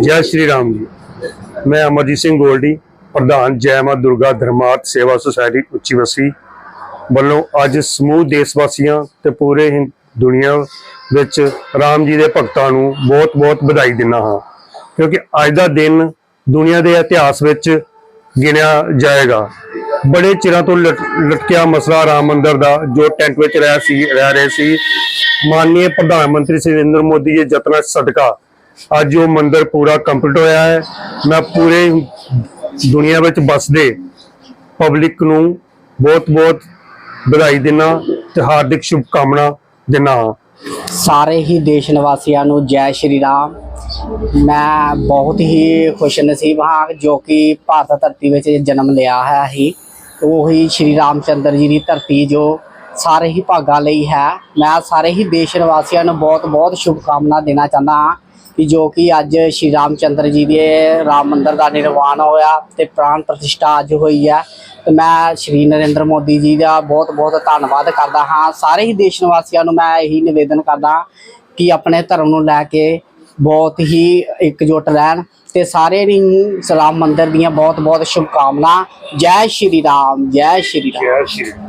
ਜੈ ਸ਼੍ਰੀ ਰਾਮ ਜੀ। ਮੈਂ ਅਮਰਜੀਤ ਸਿੰਘ ਗੋਲਡੀ, ਪ੍ਰਧਾਨ ਜੈ ਮਾਂ ਦੁਰਗਾ ਧਰਮਾਰਥ ਸੇਵਾ ਸੁਸਾਇਟੀ ਉੱਚੀ ਵਸੀ ਵੱਲੋਂ ਅੱਜ ਸਮੂਹ ਦੇਸ਼ ਵਾਸੀਆਂ ਤੇ ਪੂਰੇ ਹਿੰ- ਦੁਨੀਆ ਵਿੱਚ ਰਾਮ ਜੀ ਦੇ ਭਗਤਾਂ ਨੂੰ ਬਹੁਤ-ਬਹੁਤ ਵਧਾਈ ਦਿੰਦਾ ਹਾਂ। ਕਿਉਂਕਿ ਅੱਜ ਦਾ ਦਿਨ ਦੁਨੀਆ ਦੇ ਇਤਿਹਾਸ ਵਿੱਚ ਗਿਣਿਆ ਜਾਏਗਾ। ਬੜੇ ਚਿਰਾਂ ਤੋਂ ਲਟ- ਲਟਕਿਆ ਮਸਲਾ ਰਾਮ ਮੰਦਰ ਦਾ ਜੋ ਟੈਂਟ ਵਿੱਚ ਰਹਿ ਸੀ, ਰਹਿ ਰਹੇ ਸੀ। ਮਾਨਨੀय ਪ੍ਰਧਾਨ ਮੰਤਰੀ ਸ਼੍ਰੀ ਨਰਿੰਦਰ ਮੋਦੀ ਦੇ ਯਤਨਾਂ ਸਦਕਾ ਅੱਜ ਉਹ ਮੰਦਿਰ ਪੂਰਾ ਕੰਪਲੀਟ ਹੋਇਆ ਹੈ। ਮੈਂ ਪੂਰੇ ਦੁਨੀਆ ਵਿੱਚ ਵੱਸਦੇ ਪਬਲਿਕ ਨੂੰ ਬਹੁਤ-ਬਹੁਤ ਵਧਾਈ ਦਿੰਦਾ ਤੇ ਹਾਰਦਿਕ ਸ਼ੁਭਕਾਮਨਾ ਦਿੰਦਾ ਹਾਂ। ਸਾਰੇ ਹੀ ਦੇਸ਼ ਨਿਵਾਸੀਆਂ ਨੂੰ ਜੈ ਸ਼੍ਰੀ ਰਾਮ। ਮੈਂ ਬਹੁਤ ਹੀ ਖੁਸ਼ ਨਸੀਬ ਹਾਂ ਜੋ ਕਿ ਭਾਰਤ ਧਰਤੀ ਵਿੱਚ ਜਨਮ ਲਿਆ ਹੈ ਹੀ। ਉਹੀ ਸ਼੍ਰੀ ਰਾਮਚੰਦਰ ਜੀ ਦੀ ਧਰਤੀ ਜੋ ਸਾਰੇ ਹੀ ਭਾਗਾਂ ਲਈ ਹੈ। ਮੈਂ ਸਾਰੇ ਹੀ ਦੇਸ਼ ਨਿਵਾਸੀਆਂ ਨੂੰ ਬਹੁਤ ਬਹੁਤ ਸ਼ੁਭਕਾਮਨਾ ਦੇਣਾ ਚਾਹੁੰਦਾ ਹਾਂ। ਕਿ ਜੋ ਕਿ ਅੱਜ ਸ਼੍ਰੀ ਰਾਮ ਚੰਦਰ ਜੀ ਦੇ ਰਾਮ ਮੰਦਰ ਦਾ ਨਿਰਮਾਣ ਹੋਇਆ ਤੇ ਪ੍ਰਾਣ ਪ੍ਰਤਿਸ਼ਠਾ ਅੱਜ ਹੋਈ ਹੈ। ਤੇ ਮੈਂ ਸ਼੍ਰੀ ਨਰਿੰਦਰ ਮੋਦੀ ਜੀ ਦਾ ਬਹੁਤ ਬਹੁਤ ਧੰਨਵਾਦ ਕਰਦਾ ਹਾਂ। ਸਾਰੇ ਹੀ ਦੇਸ਼ ਨਿਵਾਸੀਆਂ ਨੂੰ ਮੈਂ ਇਹੀ ਨਿਵੇਦਨ ਕਰਦਾ ਹਾਂ ਕਿ ਆਪਣੇ ਧਰਮ ਨੂੰ ਲੈ ਕੇ ਬਹੁਤ ਹੀ ਇਕਜੁੱਟ ਰਹਿਣ ਤੇ ਸਾਰੇ ਨੂੰ ਰਾਮ ਮੰਦਰ ਦੀਆਂ ਬਹੁਤ ਬਹੁਤ ਸ਼ੁਭਕਾਮਨਾ। ਜੈ ਸ਼੍ਰੀ ਰਾਮ, ਜੈ ਸ਼੍ਰੀ ਰਾਮ। ਜੈ ਸ਼੍ਰੀ ਰਾਮ।